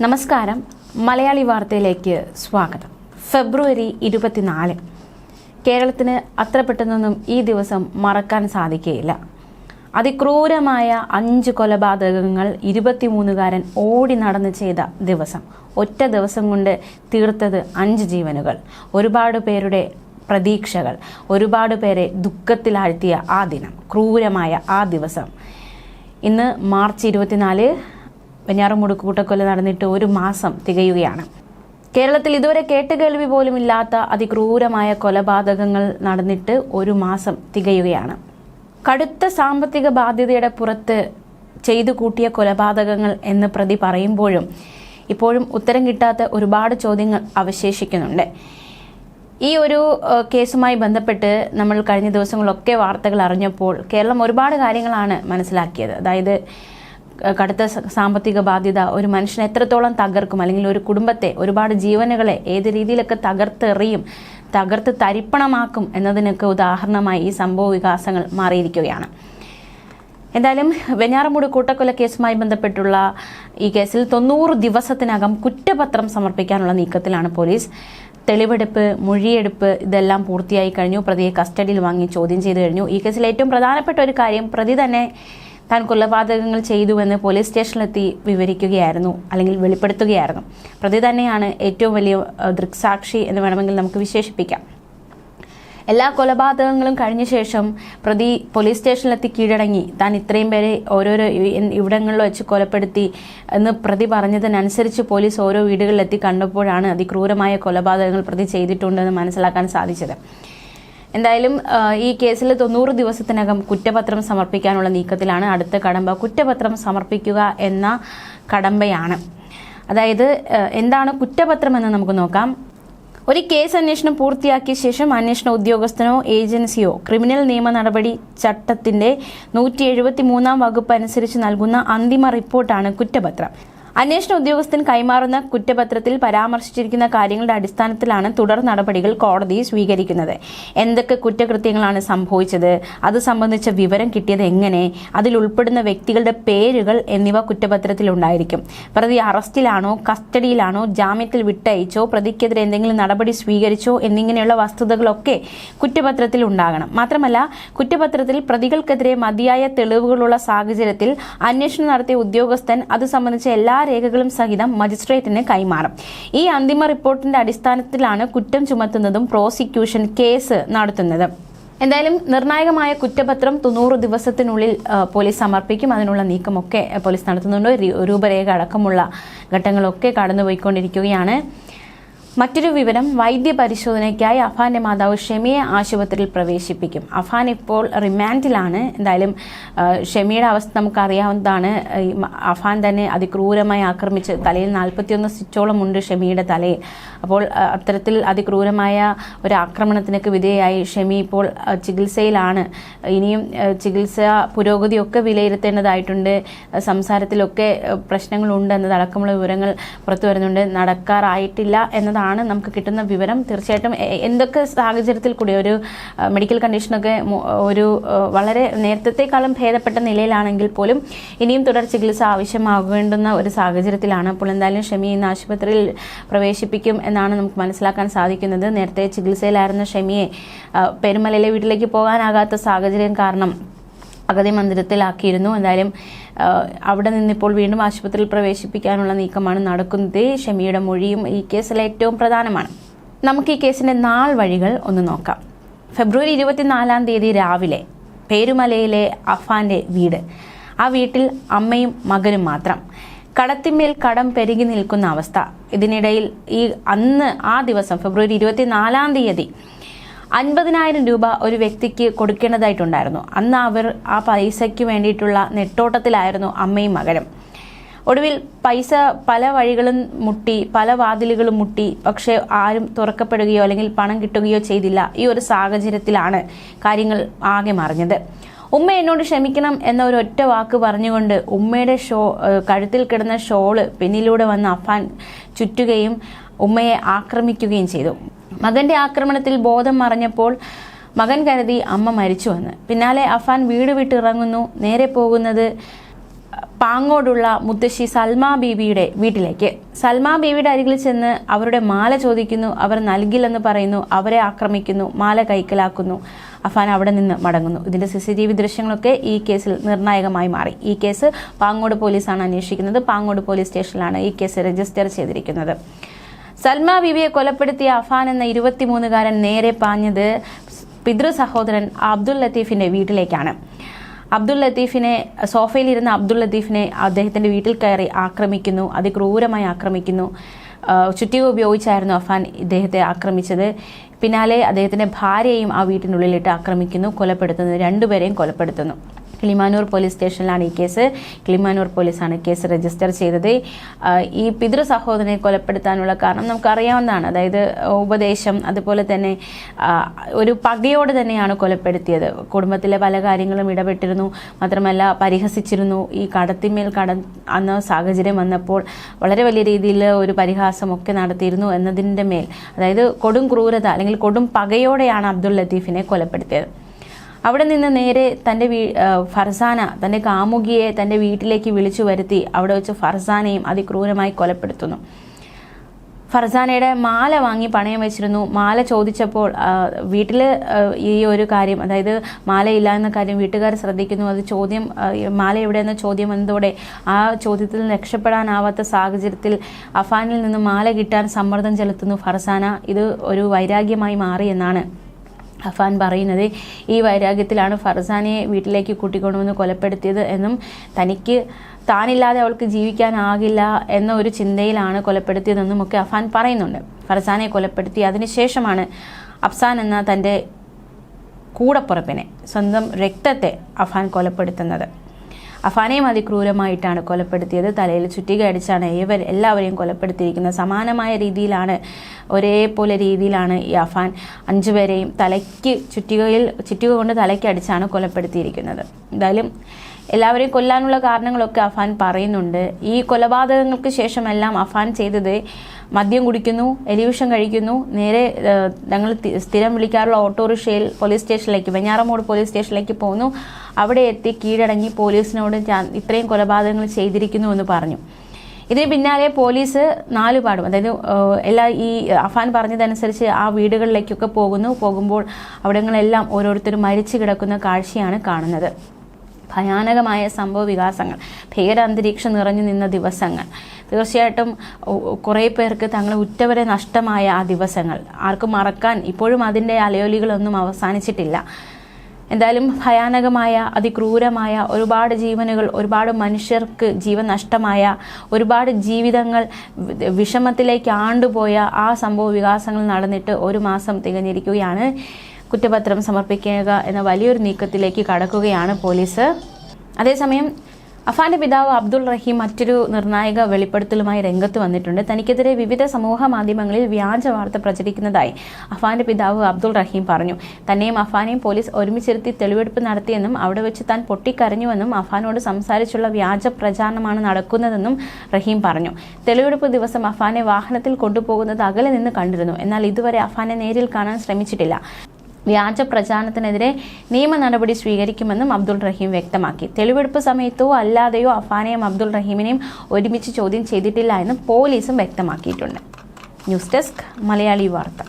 നമസ്കാരം. മലയാളി വാർത്തയിലേക്ക് സ്വാഗതം. ഫെബ്രുവരി ഇരുപത്തിനാല്. കേരളത്തിന് അത്ര പെട്ടെന്നൊന്നും ഈ ദിവസം മറക്കാൻ സാധിക്കുകയില്ല അതിക്രൂരമായ അഞ്ച് കൊലപാതകങ്ങൾ ഇരുപത്തിമൂന്നുകാരൻ ഓടി നടന്ന് ചെയ്ത ദിവസം. ഒറ്റ ദിവസം കൊണ്ട് തീർത്തത് അഞ്ച് ജീവനുകൾ. ഒരുപാട് പേരുടെ പ്രതീക്ഷകൾ. ഒരുപാട് പേരെ ദുഃഖത്തിലാഴ്ത്തിയ ആ ദിനം. ക്രൂരമായ ആ ദിവസം. ഇന്ന് മാർച്ച് ഇരുപത്തിനാല് വെഞ്ഞാറമൂട് കൂട്ടക്കൊല നടന്നിട്ട് ഒരു മാസം തികയുകയാണ്. കേരളത്തിൽ ഇതുവരെ കേട്ടുകേൾവി പോലും ഇല്ലാത്ത അതിക്രൂരമായ കൊലപാതകങ്ങൾ നടന്നിട്ട് ഒരു മാസം തികയുകയാണ്. കടുത്ത സാമ്പത്തിക ബാധ്യതയുടെ പുറത്ത് ചെയ്തു കൂട്ടിയ കൊലപാതകങ്ങൾ എന്ന് പ്രതി പറയുമ്പോഴും ഇപ്പോഴും ഉത്തരം കിട്ടാത്ത ഒരുപാട് ചോദ്യങ്ങൾ അവശേഷിക്കുന്നുണ്ട്. ഈ ഒരു കേസുമായി ബന്ധപ്പെട്ട് നമ്മൾ കഴിഞ്ഞ ദിവസങ്ങളൊക്കെ വാർത്തകൾ അറിഞ്ഞപ്പോൾ കേരളം ഒരുപാട് കാര്യങ്ങളാണ് മനസ്സിലാക്കിയത്. അതായത് കടുത്ത സാമ്പത്തിക ബാധ്യത ഒരു മനുഷ്യനെ എത്രത്തോളം തകർക്കും അല്ലെങ്കിൽ ഒരു കുടുംബത്തെ ഒരുപാട് ജീവനുകളെ ഏത് രീതിയിലൊക്കെ തകർത്തെറിയും തകർത്ത് തരിപ്പണമാക്കും എന്നതിനൊക്കെ ഉദാഹരണമായി ഈ സംഭവ വികാസങ്ങൾ മാറിയിരിക്കുകയാണ്. എന്തായാലും വെഞ്ഞാറമൂട് കൂട്ടക്കൊല കേസുമായി ബന്ധപ്പെട്ടുള്ള ഈ കേസിൽ തൊണ്ണൂറ് ദിവസത്തിനകം കുറ്റപത്രം സമർപ്പിക്കാനുള്ള നീക്കത്തിലാണ് പോലീസ്. തെളിവെടുപ്പ് മൊഴിയെടുപ്പ് ഇതെല്ലാം പൂർത്തിയായി കഴിഞ്ഞു. പ്രതിയെ കസ്റ്റഡിയിൽ വാങ്ങി ചോദ്യം ചെയ്തു കഴിഞ്ഞു. ഈ കേസിൽ ഏറ്റവും പ്രധാനപ്പെട്ട ഒരു കാര്യം പ്രതി തന്നെ താൻ കൊലപാതകങ്ങൾ ചെയ്തുവെന്ന് പോലീസ് സ്റ്റേഷനിലെത്തി വിവരിക്കുകയായിരുന്നു അല്ലെങ്കിൽ വെളിപ്പെടുത്തുകയായിരുന്നു. പ്രതി തന്നെയാണ് ഏറ്റവും വലിയ ദൃക്സാക്ഷി എന്ന് വേണമെങ്കിൽ നമുക്ക് വിശേഷിപ്പിക്കാം. എല്ലാ കൊലപാതകങ്ങളും കഴിഞ്ഞ ശേഷം പ്രതി പോലീസ് സ്റ്റേഷനിലെത്തി കീഴടങ്ങി. താൻ ഇത്രയും പേരെ ഓരോരോ ഇവിടങ്ങളിൽ വെച്ച് കൊലപ്പെടുത്തി എന്ന് പ്രതി പറഞ്ഞതിനനുസരിച്ച് പോലീസ് ഓരോ വീടുകളിലെത്തി കണ്ടപ്പോഴാണ് അതിക്രൂരമായ കൊലപാതകങ്ങൾ പ്രതി ചെയ്തിട്ടുണ്ടെന്ന് മനസ്സിലാക്കാൻ സാധിച്ചത്. എന്തായാലും ഈ കേസിൽ തൊണ്ണൂറ് ദിവസത്തിനകം കുറ്റപത്രം സമർപ്പിക്കാനുള്ള നീക്കത്തിലാണ് അടുത്ത കടമ്പ കുറ്റപത്രം സമർപ്പിക്കുക എന്ന കടമ്പയാണ്. അതായത് എന്താണ് കുറ്റപത്രം എന്ന് നമുക്ക് നോക്കാം. ഒരു കേസ് അന്വേഷണം പൂർത്തിയാക്കിയ ശേഷം അന്വേഷണ ഉദ്യോഗസ്ഥനോ ഏജൻസിയോ ക്രിമിനൽ നിയമ നടപടി ചട്ടത്തിന്റെ നൂറ്റി എഴുപത്തി മൂന്നാം വകുപ്പ് അനുസരിച്ച് നൽകുന്ന അന്തിമ റിപ്പോർട്ടാണ് കുറ്റപത്രം. അന്വേഷണ ഉദ്യോഗസ്ഥൻ കൈമാറുന്ന കുറ്റപത്രത്തിൽ പരാമർശിച്ചിരിക്കുന്ന കാര്യങ്ങളുടെ അടിസ്ഥാനത്തിലാണ് തുടർ നടപടികൾ കോടതി സ്വീകരിക്കുന്നത്. എന്തൊക്കെ കുറ്റകൃത്യങ്ങളാണ് സംഭവിച്ചത്? അത് സംബന്ധിച്ച വിവരം കിട്ടിയത് എങ്ങനെ? അതിൽ ഉൾപ്പെടുന്ന വ്യക്തികളുടെ പേരുകൾ എന്നിവ കുറ്റപത്രത്തിൽ ഉണ്ടായിരിക്കും. പ്രതി അറസ്റ്റിലാണോ? കസ്റ്റഡിയിലാണോ? ജാമ്യത്തിൽ വിട്ടയച്ചോ? പ്രതിക്കെതിരെ എന്തെങ്കിലും നടപടി സ്വീകരിച്ചോ? എന്നിങ്ങനെയുള്ള വസ്തുതകളൊക്കെ കുറ്റപത്രത്തിൽ ഉണ്ടാകണം. മാത്രമല്ല കുറ്റപത്രത്തിൽ പ്രതികൾക്കെതിരെ മതിയായ തെളിവുകളുള്ള സാഹചര്യത്തിൽ അന്വേഷണം നടത്തിയ ഉദ്യോഗസ്ഥൻ അത് സംബന്ധിച്ച എല്ലാ രേഖകളും സഹിതം മജിസ്ട്രേറ്റിന് കൈമാറും. ഈ അന്തിമ റിപ്പോർട്ടിന്റെ അടിസ്ഥാനത്തിലാണ് കുറ്റം ചുമത്തുന്നതും പ്രോസിക്യൂഷൻ കേസ് നടത്തുന്നത്. എന്തായാലും നിർണായകമായ കുറ്റപത്രം തൊണ്ണൂറ് ദിവസത്തിനുള്ളിൽ പോലീസ് സമർപ്പിക്കും. അതിനുള്ള നീക്കമൊക്കെ പോലീസ് നടത്തുന്നുണ്ട്. രൂപരേഖ അടക്കമുള്ള ഘട്ടങ്ങളൊക്കെ കടന്നുപോയിക്കൊണ്ടിരിക്കുകയാണ്. മറ്റൊരു വിവരം വൈദ്യപരിശോധനയ്ക്കായി അഫാന്റെ മാതാവ് ഷെമിയെ ആശുപത്രിയിൽ പ്രവേശിപ്പിക്കും. അഫാൻ ഇപ്പോൾ റിമാൻഡിലാണ്. എന്തായാലും ഷെമിയുടെ അവസ്ഥ നമുക്ക് അറിയാവുന്നതാണ് അഫാൻ തന്നെ അതിക്രൂരമായി ആക്രമിച്ച് തലയിൽ നാൽപ്പത്തിയൊന്ന് സ്റ്റിച്ചോളം ഉണ്ട് ഷെമിയുടെ തലയിൽ. അപ്പോൾ അത്തരത്തിൽ അതിക്രൂരമായ ഒരു ആക്രമണത്തിനൊക്കെ വിധേയായി ഷെമി ഇപ്പോൾ ചികിത്സയിലാണ്. ഇനിയും ചികിത്സ പുരോഗതിയൊക്കെ വിലയിരുത്തേണ്ടതായിട്ടുണ്ട്. സംസാരത്തിലൊക്കെ പ്രശ്നങ്ങളുണ്ട് എന്നതടക്കമുള്ള വിവരങ്ങൾ പുറത്തു വരുന്നുണ്ട്. നടക്കാറായിട്ടില്ല എന്നതാണ് നമുക്ക് കിട്ടുന്ന വിവരം. തീർച്ചയായിട്ടും എന്തൊക്കെ സാഹചര്യത്തിൽ കൂടി ഒരു മെഡിക്കൽ കണ്ടീഷനൊക്കെ ഒരു വളരെ നേരത്തെക്കാളും ഭേദപ്പെട്ട നിലയിലാണെങ്കിൽ പോലും ഇനിയും തുടർ ചികിത്സ ആവശ്യമാകേണ്ടുന്ന ഒരു സാഹചര്യത്തിലാണ് അപ്പോൾ എന്തായാലും ഷെമി ഇന്ന് ആശുപത്രിയിൽ പ്രവേശിപ്പിക്കും എന്നാണ് നമുക്ക് മനസ്സിലാക്കാൻ സാധിക്കുന്നത്. നേരത്തെ ചികിത്സയിലായിരുന്ന ഷമിയെ പെരുമലയിലെ വീട്ടിലേക്ക് പോകാനാകാത്ത സാഹചര്യം കാരണം അഗതി മന്ദിരത്തിലാക്കിയിരുന്നു. എന്തായാലും അവിടെ നിന്നിപ്പോൾ വീണ്ടും ആശുപത്രിയിൽ പ്രവേശിപ്പിക്കാനുള്ള നീക്കമാണ് നടക്കുന്നത്. ഷമിയുടെ മൊഴിയും ഈ കേസിൽ ഏറ്റവും പ്രധാനമാണ്. നമുക്ക് ഈ കേസിന്റെ നാൾ വഴികൾ ഒന്ന് നോക്കാം. ഫെബ്രുവരി ഇരുപത്തിനാലാം തീയതി രാവിലെ പേരുമലയിലെ അഫാന്റെ വീട്. ആ വീട്ടിൽ അമ്മയും മകനും മാത്രം. കടത്തിന്മേൽ കടം പെരുകി നിൽക്കുന്ന അവസ്ഥ. ഇതിനിടയിൽ ഈ അന്ന് ആ ദിവസം ഫെബ്രുവരി ഇരുപത്തിനാലാം തീയതി അൻപതിനായിരം രൂപ ഒരു വ്യക്തിക്ക് കൊടുക്കേണ്ടതായിട്ടുണ്ടായിരുന്നു. അന്ന് അവർ ആ പൈസയ്ക്ക് വേണ്ടിയിട്ടുള്ള നെട്ടോട്ടത്തിലായിരുന്നു അമ്മയും മകനും. ഒടുവിൽ പൈസ പല വഴികളും മുട്ടി പല വാതിലുകളും മുട്ടി പക്ഷേ ആരും തുറക്കപ്പെടുകയോ അല്ലെങ്കിൽ പണം കിട്ടുകയോ ചെയ്തില്ല. ഈ ഒരു സാഹചര്യത്തിലാണ് കാര്യങ്ങൾ ആകെ മറിഞ്ഞത്. ഉമ്മ എന്നോട് ക്ഷമിക്കണം എന്ന ഒരു ഒറ്റ വാക്ക് പറഞ്ഞുകൊണ്ട് ഉമ്മയുടെ ഷോ കഴുത്തിൽ കിടന്ന ഷോൾ പിന്നിലൂടെ വന്ന് അഫാൻ ചുറ്റുകയും ഉമ്മയെ ആക്രമിക്കുകയും ചെയ്തു. മകന്റെ ആക്രമണത്തിൽ ബോധം മറഞ്ഞപ്പോൾ മകൻ കരുതി അമ്മ മരിച്ചുവെന്ന് പിന്നാലെ അഫാൻ വീട് വിട്ടിറങ്ങുന്നു നേരെ പോകുന്നത് പാങ്ങോടുള്ള മുത്തശ്ശി സൽമ ബീവിയുടെ വീട്ടിലേക്ക്. സൽമ ബീവിയുടെ അരികിൽ ചെന്ന് അവരുടെ മാല ചോദിക്കുന്നു. അവർ നൽകില്ലെന്ന് പറയുന്നു. അവരെ ആക്രമിക്കുന്നു. മാല കൈക്കലാക്കുന്നു. അഫാൻ അവിടെ നിന്ന് മടങ്ങുന്നു. ഇതിന്റെ സി സി ടി വി ദൃശ്യങ്ങളൊക്കെ ഈ കേസിൽ നിർണായകമായി മാറി. ഈ കേസ് പാങ്ങോട് പോലീസാണ് അന്വേഷിക്കുന്നത്. പാങ്ങോട് പോലീസ് സ്റ്റേഷനിലാണ് ഈ കേസ് രജിസ്റ്റർ ചെയ്തിരിക്കുന്നത്. സൽമ ബീബിയെ കൊലപ്പെടുത്തിയ അഫാൻ എന്ന ഇരുപത്തിമൂന്നുകാരൻ നേരെ പാഞ്ഞത് പിതൃ സഹോദരൻ അബ്ദുൽ ലത്തീഫിന്റെ വീട്ടിലേക്കാണ്. അബ്ദുൽ ലത്തീഫിനെ സോഫയിലിരുന്ന അബ്ദുൽ ലത്തീഫിനെ അദ്ദേഹത്തിന്റെ വീട്ടിൽ കയറി ആക്രമിക്കുന്നു. അതിക്രൂരമായി ആക്രമിക്കുന്നു. ചുറ്റിക ഉപയോഗിച്ചായിരുന്നു അഫാൻ ഇദ്ദേഹത്തെ ആക്രമിച്ചത്. പിന്നാലെ അദ്ദേഹത്തിന്റെ ഭാര്യയെയും ആ വീട്ടിനുള്ളിലിട്ട് ആക്രമിക്കുന്നു കൊലപ്പെടുത്തുന്നു രണ്ടുപേരെയും കൊലപ്പെടുത്തുന്നു. കിളിമാനൂർ പോലീസ് സ്റ്റേഷനിലാണ് ഈ കേസ്. കിളിമാനൂർ പോലീസാണ് കേസ് രജിസ്റ്റർ ചെയ്തത്. ഈ പിതൃ സഹോദരനെ കൊലപ്പെടുത്താനുള്ള കാരണം നമുക്കറിയാവുന്നതാണ്. അതായത് ഉപദേശം അതുപോലെ തന്നെ ഒരു പകയോടെ തന്നെയാണ് കൊലപ്പെടുത്തിയത്. കുടുംബത്തിലെ പല കാര്യങ്ങളും ഇടപെട്ടിരുന്നു. മാത്രമല്ല പരിഹസിച്ചിരുന്നു. ഈ കടത്തിന്മേൽ കട അന്ന സാഹചര്യം വന്നപ്പോൾ വളരെ വലിയ രീതിയിൽ ഒരു പരിഹാസമൊക്കെ നടത്തിയിരുന്നു എന്നതിന്റെ മേൽ. അതായത് കൊടും ക്രൂരത അല്ലെങ്കിൽ കൊടും പകയോടെയാണ് അബ്ദുൾ ലത്തീഫിനെ കൊലപ്പെടുത്തിയത്. അവിടെ നിന്ന് നേരെ തന്റെ വീ ഫർസാന തന്റെ കാമുകിയെ തന്റെ വീട്ടിലേക്ക് വിളിച്ചു വരുത്തി അവിടെ വെച്ച് ഫർസാനയും അതിക്രൂരമായി കൊലപ്പെടുത്തുന്നു. ഫർസാനയുടെ മാല വാങ്ങി പണയം വെച്ചിരുന്നു. മാല ചോദിച്ചപ്പോൾ വീട്ടിൽ ഈ ഒരു കാര്യം അതായത് മാലയില്ല എന്ന കാര്യം വീട്ടുകാർ ശ്രദ്ധിക്കുന്നു. അത് ചോദ്യം മാല എവിടെയെന്ന ചോദ്യം വന്നതോടെ ആ ചോദ്യത്തിൽ രക്ഷപ്പെടാനാവാത്ത സാഹചര്യത്തിൽ അഫാനിൽ നിന്ന് മാല കിട്ടാൻ സമ്മർദ്ദം ചെലുത്തുന്നു ഫർസാന. ഇത് ഒരു വൈരാഗ്യമായി മാറി എന്നാണ്. അഫാൻ പറയുന്നത് ഈ വൈരാഗ്യത്തിലാണ് ഫർസാനെ വീട്ടിലേക്ക് കൂട്ടിക്കൊണ്ടുവന്ന് കൊലപ്പെടുത്തിയത് എന്നും തനിക്ക് താനില്ലാതെ അവൾക്ക് ജീവിക്കാനാകില്ല എന്ന ഒരു ചിന്തയിലാണ് കൊലപ്പെടുത്തിയതെന്നും ഒക്കെ അഫാൻ പറയുന്നുണ്ട്. ഫർസാനെ കൊലപ്പെടുത്തി അതിനുശേഷമാണ് അഫ്സാൻ എന്ന തന്റെ കൂടപ്പുറപ്പിനെ സ്വന്തം രക്തത്തെ അഫാൻ കൊലപ്പെടുത്തുന്നത്. അഫാനെയും അതിക്രൂരമായിട്ടാണ് കൊലപ്പെടുത്തിയത്. തലയിൽ ചുറ്റിക അടിച്ചാണ് ഇവർ എല്ലാവരെയും കൊലപ്പെടുത്തിയിരിക്കുന്നത്. സമാനമായ രീതിയിലാണ് ഒരേപോലെ രീതിയിലാണ് ഈ അഫാൻ അഞ്ചുപേരെയും തലയ്ക്ക് ചുറ്റികയിൽ ചുറ്റിക കൊണ്ട് തലയ്ക്ക് അടിച്ചാണ് കൊലപ്പെടുത്തിയിരിക്കുന്നത്. എന്തായാലും എല്ലാവരെയും കൊല്ലാനുള്ള കാരണങ്ങളൊക്കെ അഫാൻ പറയുന്നുണ്ട്. ഈ കൊലപാതകങ്ങൾക്ക് ശേഷമെല്ലാം അഫാൻ ചെയ്തത് മദ്യം കുടിക്കുന്നു എലിവിഷം കഴിക്കുന്നു നേരെ ഞങ്ങൾ സ്ഥിരം വിളിക്കാറുള്ള ഓട്ടോറിക്ഷയിൽ പോലീസ് സ്റ്റേഷനിലേക്ക് വെഞ്ഞാറമൂട് പോലീസ് സ്റ്റേഷനിലേക്ക് പോകുന്നു അവിടെ എത്തി കീഴടങ്ങി പോലീസിനോട് ഇത്രയും കൊലപാതകങ്ങൾ ചെയ്തിരിക്കുന്നു എന്ന് പറഞ്ഞു. ഇതിന് പിന്നാലെ പോലീസ് നാലു പാടും. അതായത് എല്ലാ ഈ അഫാൻ പറഞ്ഞതനുസരിച്ച് ആ വീടുകളിലേക്കൊക്കെ പോകുന്നു. പോകുമ്പോൾ അവിടങ്ങളെല്ലാം ഓരോരുത്തരും മരിച്ചു കിടക്കുന്ന കാഴ്ചയാണ് കാണുന്നത്. ഭയാനകമായ സംഭവ വികാസങ്ങൾ ഭീകരാന്തരീക്ഷം നിറഞ്ഞു നിന്ന ദിവസങ്ങൾ. തീർച്ചയായിട്ടും കുറേ പേർക്ക് തങ്ങളെ ഉറ്റവരെ നഷ്ടമായ ആ ദിവസങ്ങൾ. ആർക്കും മറക്കാൻ ഇപ്പോഴും അതിന്റെ അലയോലികളൊന്നും അവസാനിച്ചിട്ടില്ല. എന്തായാലും ഭയാനകമായ അതിക്രൂരമായ ഒരുപാട് ജീവനുകൾ ഒരുപാട് മനുഷ്യർക്ക് ജീവൻ നഷ്ടമായ ഒരുപാട് ജീവിതങ്ങൾ വിഷമത്തിലേക്ക് ആണ്ടുപോയ ആ സംഭവ വികാസങ്ങൾ നടന്നിട്ട് ഒരു മാസം തികഞ്ഞിരിക്കുകയാണ്. കുറ്റപത്രം സമർപ്പിക്കുക എന്ന വലിയൊരു നീക്കത്തിലേക്ക് കടക്കുകയാണ് പോലീസ്. അതേസമയം അഫാന്റെ പിതാവ് അബ്ദുൾ റഹീം മറ്റൊരു നിർണായക വെളിപ്പെടുത്തലുമായി രംഗത്ത് വന്നിട്ടുണ്ട്. തനിക്കെതിരെ വിവിധ സമൂഹ മാധ്യമങ്ങളിൽ വ്യാജ വാർത്ത പ്രചരിക്കുന്നതായി അഫാന്റെ പിതാവ് അബ്ദുൾ റഹീം പറഞ്ഞു. തന്നെയും അഫാനെയും പോലീസ് ഒരുമിച്ചിരുത്തി തെളിവെടുപ്പ് നടത്തിയെന്നും അവിടെ വെച്ച് താൻ പൊട്ടിക്കരഞ്ഞുവെന്നും അഫാനോട് സംസാരിച്ചുള്ള വ്യാജ പ്രചാരണമാണ് നടക്കുന്നതെന്നും റഹീം പറഞ്ഞു. തെളിവെടുപ്പ് ദിവസം അഫാനെ വാഹനത്തിൽ കൊണ്ടുപോകുന്നത് അകലെ നിന്ന് കണ്ടിരുന്നു. എന്നാൽ ഇതുവരെ അഫാനെ നേരിൽ കാണാൻ ശ്രമിച്ചിട്ടില്ല. വ്യാജ പ്രചാരണത്തിനെതിരെ നിയമ നടപടി സ്വീകരിക്കുമെന്നും അബ്ദുൾ റഹീം വ്യക്തമാക്കി. തെളിവെടുപ്പ് സമയത്തോ അല്ലാതെയോ അഫാനെയും അബ്ദുൾ റഹീമിനെയും ഒരുമിച്ച് ചോദ്യം ചെയ്തിട്ടില്ല എന്ന് പോലീസും വ്യക്തമാക്കിയിട്ടുണ്ട്. ന്യൂസ് ഡെസ്ക് മലയാളി വാർത്ത.